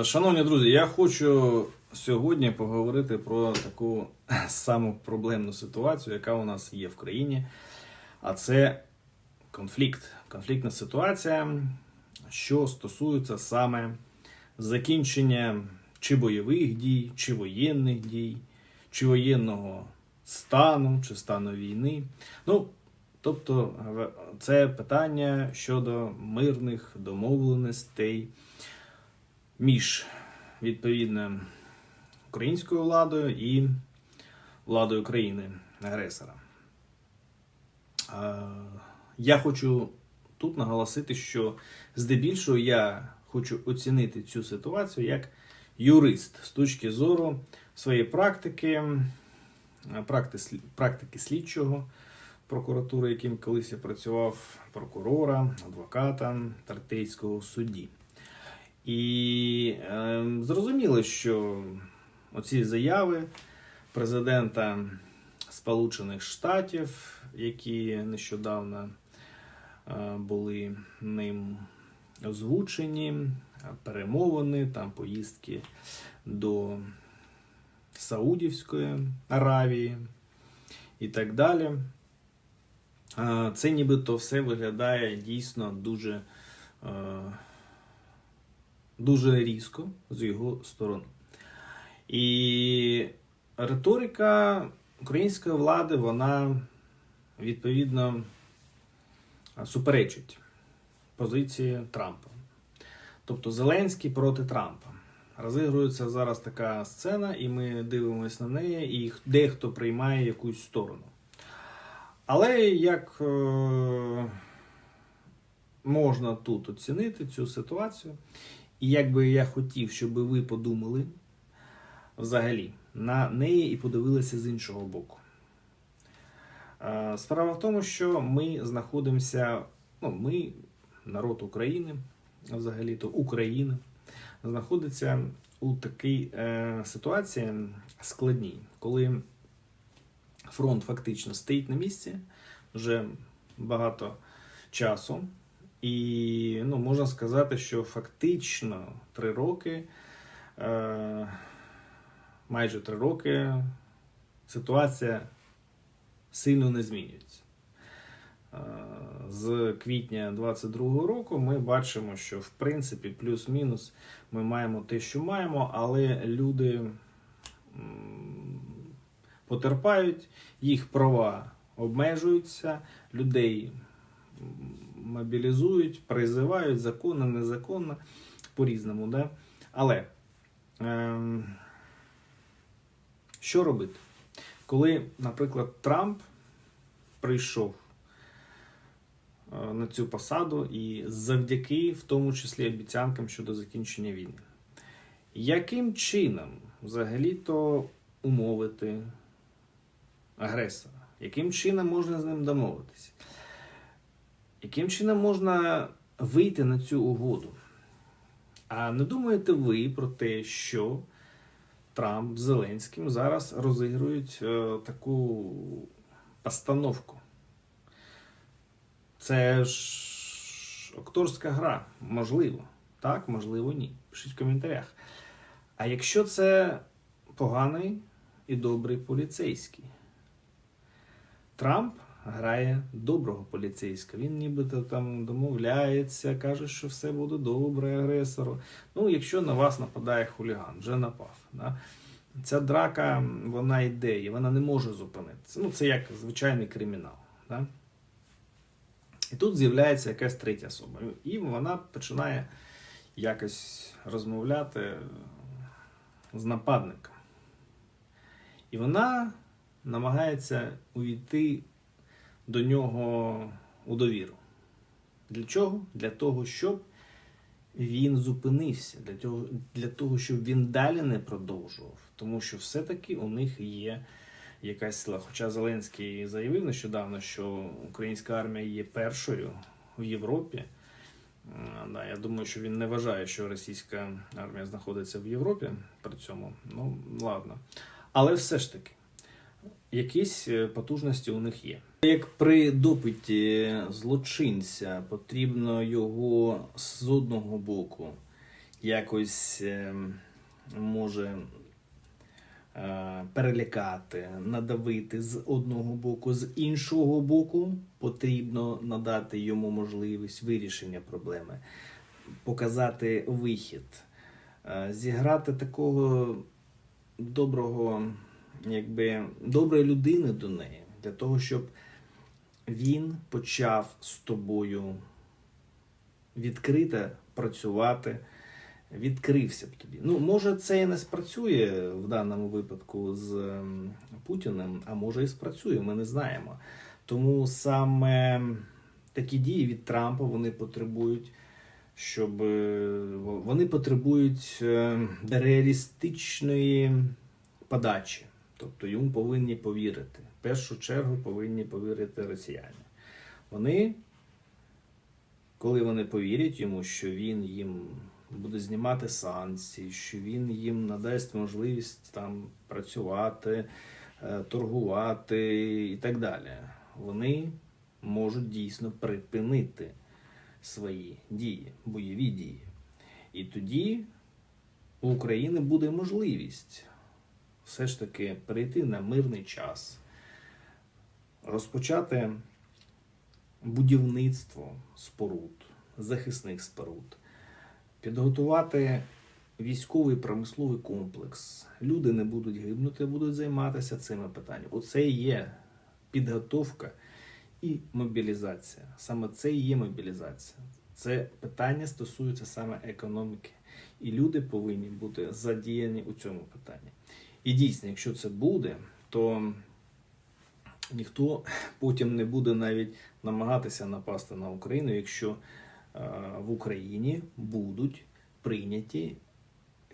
Шановні друзі, я хочу сьогодні поговорити про таку саму проблемну ситуацію, яка у нас є в країні. А це конфлікт. Конфліктна ситуація, що стосується саме закінчення чи бойових дій, чи воєнних дій, чи воєнного стану, чи стану війни. Ну, тобто, це питання щодо мирних домовленостей між відповідно українською владою і владою країни агресора. Я хочу тут наголосити, що здебільшого я хочу оцінити цю ситуацію як юрист з точки зору своєї практики, практики слідчого прокуратури, яким колись я працював, прокурора, адвоката, тартейського судді. І е, зрозуміло, що оці заяви президента Сполучених Штатів, які нещодавно е, були ним озвучені, перемовини, там поїздки до Саудівської Аравії і так далі. Е, Це нібито все виглядає дійсно дуже. е, дуже різко з його сторони. І риторика української влади, вона відповідно суперечить позиції Трампа. Тобто Зеленський проти Трампа. Розігрується зараз така сцена, і ми дивимося на неї, і дехто приймає якусь сторону. Але як е, можна тут оцінити цю ситуацію, і як би я хотів, щоб ви подумали взагалі на неї і подивилися з іншого боку. Е, Справа в тому, що ми знаходимося, ну, ми, народ України, взагалі-то Україна, знаходиться у такій е, ситуації складній, коли фронт фактично стоїть на місці вже багато часу. І ну, можна сказати, що фактично три роки, е, майже три роки, ситуація сильно не змінюється. Е, з квітня 22-го року ми бачимо, що в принципі плюс-мінус ми маємо те, що маємо, але люди потерпають, їх права обмежуються, людей мобілізують, призивають законно, незаконно, по-різному. Да? Але ем, що робити? Коли, наприклад, Трамп прийшов е, на цю посаду і завдяки, в тому числі, обіцянкам щодо закінчення війни, яким чином взагалі-то умовити агресора? Яким чином можна з ним домовитися? Яким чином можна вийти на цю угоду? А не думаєте ви про те, що Трамп з Зеленським зараз розігрують е, таку постановку? Це ж акторська гра, можливо. Так, можливо, ні. Пишіть в коментарях. А якщо це поганий і добрий поліцейський? Трамп грає доброго поліцейського. Він нібито там домовляється, каже, що все буде добре агресору. Ну, якщо на вас нападає хуліган, вже напав. Да? Ця драка, вона йде, і вона не може зупинитися. Ну, це як звичайний кримінал. Да? І тут з'являється якась третя особа. І вона починає якось розмовляти з нападником. І вона намагається увійти до нього у довіру. Для чого? Для того, щоб він зупинився, для того, для того, щоб він далі не продовжував. Тому що все-таки у них є якась сила. Хоча Зеленський заявив нещодавно, що українська армія є першою в Європі. Да, я думаю, що він не вважає, що російська армія знаходиться в Європі при цьому. Ну, ладно. Але все ж таки, якісь е, потужності у них є. Як при допиті злочинця потрібно його з одного боку якось е, може е, перелякати, надавити з одного боку, з іншого боку потрібно надати йому можливість вирішення проблеми, показати вихід, е, зіграти такого доброго, якби доброї людини до неї, для того, щоб він почав з тобою відкрито працювати, відкрився б тобі. Ну, може, це і не спрацює в даному випадку з ем, Путіним, а може і спрацює, ми не знаємо. Тому саме такі дії від Трампа вони потребують, щоб е, вони потребують е, реалістичної подачі. Тобто йому повинні повірити. В першу чергу повинні повірити росіяни. Вони, коли вони повірять йому, що він їм буде знімати санкції, що він їм надасть можливість там працювати, е, торгувати і так далі, вони можуть дійсно припинити свої дії, бойові дії. І тоді у України буде можливість все ж таки перейти на мирний час, розпочати будівництво споруд, захисних споруд, підготувати військовий промисловий комплекс. Люди не будуть гибнути, будуть займатися цими питаннями. Оце є підготовка і мобілізація. Саме це і є мобілізація. Це питання стосується саме економіки. І люди повинні бути задіяні у цьому питанні. І дійсно, якщо це буде, то ніхто потім не буде навіть намагатися напасти на Україну, якщо е, в Україні будуть прийняті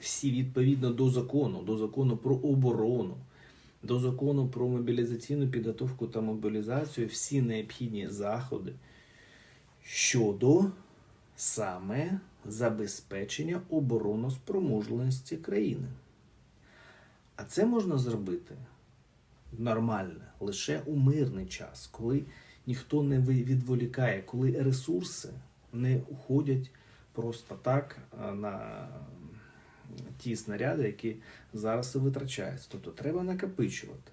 всі відповідно до закону, до закону про оборону, до закону про мобілізаційну підготовку та мобілізацію, всі необхідні заходи щодо саме забезпечення обороноспроможності країни. А це можна зробити нормально лише у мирний час, коли ніхто не відволікає, коли ресурси не уходять просто так на ті снаряди, які зараз і витрачаються. Тобто треба накопичувати.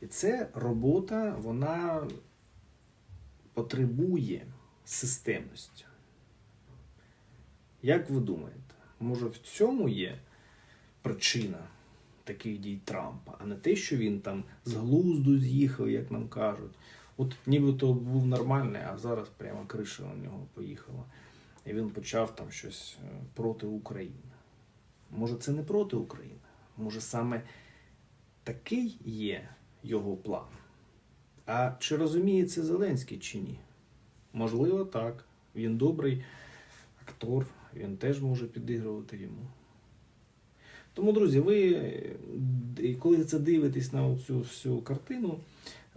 І це робота, вона потребує системності. Як ви думаєте, може в цьому є причина таких дій Трампа, а не те, що він там з глузду з'їхав, як нам кажуть. От нібито був нормальний, а зараз прямо криша на нього поїхала. І він почав там щось е, проти України. Може, це не проти України? Може, саме такий є його план? А чи розуміє це Зеленський чи ні? Можливо, так. Він добрий актор, він теж може підігрувати йому. Тому, друзі, ви, е, коли це дивитесь на цю всю картину,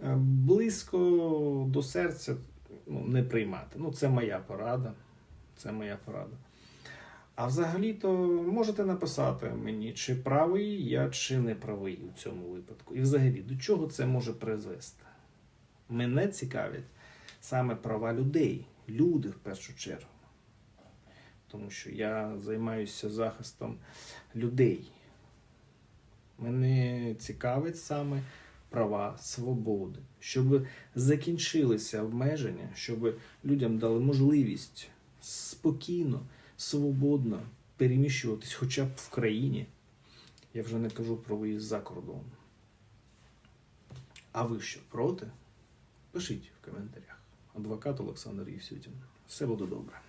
е, близько до серця ну, не приймати. Ну, це моя порада. Це моя порада. А взагалі-то можете написати мені, чи правий я, чи не правий у цьому випадку. І взагалі, до чого це може призвести? Мене цікавлять саме права людей, люди в першу чергу. Тому що я займаюся захистом людей. Мене цікавить саме права свободи, щоб закінчилися обмеження, щоб людям дали можливість спокійно, свободно переміщуватись хоча б в країні. Я вже не кажу про виїзд за кордон. А ви що проти? Пишіть в коментарях. Адвокат Олександр Євсютін. Все буде добре.